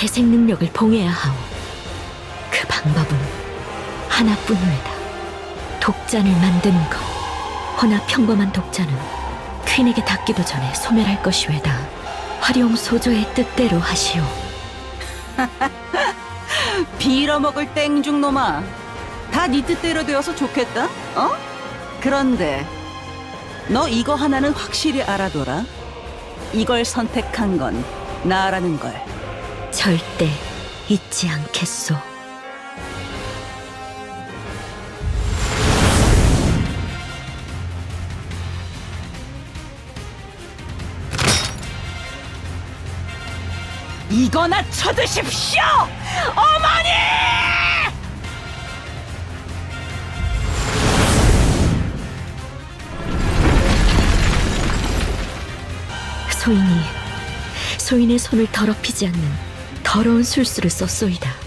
재생 능력을 봉해야 하오. 그 방법은 하나뿐이다. 독잔을 만드는 것. 허나 평범한 독잔은 퀸에게 닿기도 전에 소멸할 것이외다. 활용 소저의 뜻대로 하시오. 빌어먹을 땡중놈아. 다 네 뜻대로 되어서 좋겠다, 어? 그런데 너 이거 하나는 확실히 알아둬라. 이걸 선택한 건 나라는 걸. 절대 잊지 않겠소. 이거나 쳐드십시오! 어머니! 소인이 소인의 손을 더럽히지 않는 더러운 술수를 썼소이다.